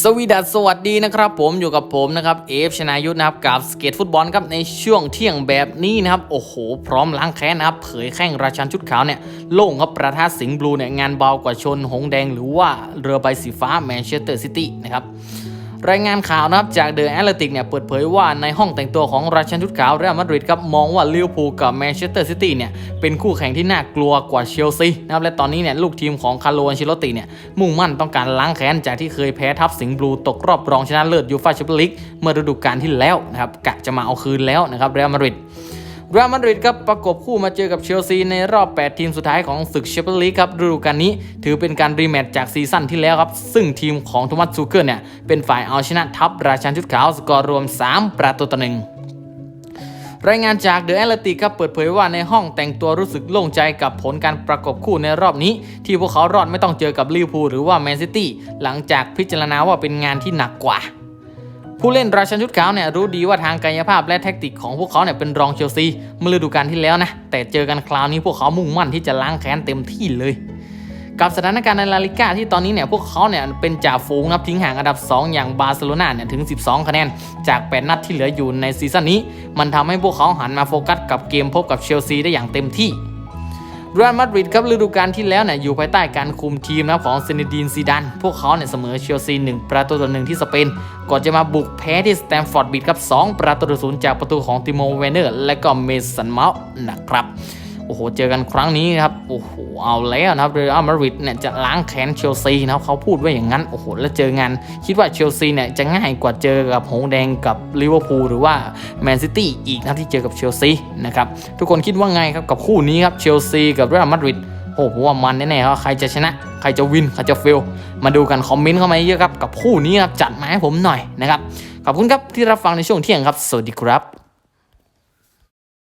สวีดัสสวัสดีนะครับผมอยู่กับผมนะครับเอฟชนายุทธนะครับกับสเก็ตฟุตบอลครับในช่วงเที่ยงแบบนี้นะครับโอ้โห พร้อมล้างแค้นนะครับเผยแข้งราชันชุดขาวเนี่ยโล่งครับประทัดสิงห์บลูเนี่ยงานเบากว่าชนหงแดงหรือว่าเรือใบสีฟ้าแมนเชสเตอร์ซิตี้นะครับ รายงานข่าวนะครับจากเดอะแอตเลติกเนี่ยเปิดเผยว่าในห้องแต่งตัวของราชันชุดขาวเรอัลมาดริดครับมองว่าลิเวอร์พูลกับแมนเชสเตอร์ซิตี้เนี่ยเป็นคู่แข่งที่น่ากลัวกว่าเชลซีนะครับและตอนนี้เนี่ยลูกทีมของคาร์โลอันเชลติเนี่ยมุ่งมั่นต้องการล้างแค้นจากที่เคยแพ้ทัพสิงห์บลูตกรอบรองชนะเลิศยูฟ่าแชมเปี้ยนลีกเมื่อฤดูกาลที่แล้วนะครับกะจะมาเอาคืนแล้วนะครับเรอัลมาดริด เรอัลมาดริดครับประกบคู่มาเจอกับเชลซีในรอบ 8 ทีมสุดท้ายของศึกแชมเปี้ยนลีกครับฤดูกาลนี้ ถือเป็นการรีแมตช์จากซีซั่นที่แล้วครับ ซึ่งทีมของโทมัสซูเกอร์เนี่ย เป็นฝ่ายเอาชนะทัพราชันชุดขาวสกอร์รวม 3 ประตูต่อหนึ่งรายงานจากเดอะแอตเลติกครับเปิดเผยว่าในห้องแต่งตัวรู้สึกโล่งใจกับผลการประกบคู่ในรอบนี้ ที่พวกเขารอดไม่ต้องเจอกับลิเวอร์พูลหรือว่าแมนซิตี้หลังจากพิจารณาว่าเป็นงานที่หนักกว่า ผู้เล่นราชันชุดขาวเนี่ยรู้ดีว่าทางกายภาพและแท็กติกของพวกเขาเนี่ยเป็นรองเชลซีเมื่อฤดูกาลที่แล้วนะแต่เจอกันคราวนี้พวกเขามุ่งมั่นที่จะล้างแค้นเต็มที่เลย กับสถานการณ์ในลาลิก้าที่ตอนนี้เนี่ยพวกเขาเนี่ยเป็นจ่าฝูงนับทิ้งห่างอันดับ 2 อย่างบาร์เซโลนาเนี่ยถึง 12 คะแนน จาก 8 นัดที่เหลืออยู่ในซีซั่นนี้ มันทำให้พวกเขาหันมาโฟกัสกับเกมพบกับเชลซีได้อย่างเต็มที่ เรอัลมาดริดครับฤดูกาลที่แล้วเนี่ยอยู่ภายใต้การคุมทีมนะของเซนดีนซีดัน พวกเขาเนี่ยเสมอเชลซี1ประตูต่อหนึ่งที่สเปน ก่อนจะมาบุกแพ้ที่สแตมฟอร์ดบิดครับ2ประตูต่อศูนย์จากประตูของติโมเวเนอร์ และก็เมสันเมาส์นะครับ โอ้โห เจอกันครั้งนี้ครับ โอ้โห เอาแล้วนะครับเรอัลมาดริดเนี่ยจะล้างแค้นเชลซีนะครับเขาพูดไว่าอย่างนั้น โอ้โห แล้วเจองานคิดว่าเชลซีเนี่ยจะง่ายกว่าเจอกับหงแดงกับลิเวอร์พูลหรือว่าแมนซิตี้อีกนะที่เจอกับเชลซีนะครับ ทุกคนคิดว่าไงครับกับคู่นี้ครับ เชลซีกับเรอัลมาดริดโอ้โหว่ามันแน่ๆครับใครจะชนะ ใครจะวิน ใครจะเฟล มาดูกันคอมเมนต์เข้ามาเยอะครับ กับคู่นี้ครับ จัดมาให้ผมหน่อยนะครับ ขอบคุณครับที่รับฟังในช่วงเที่ยงครับ สวัสดีครับ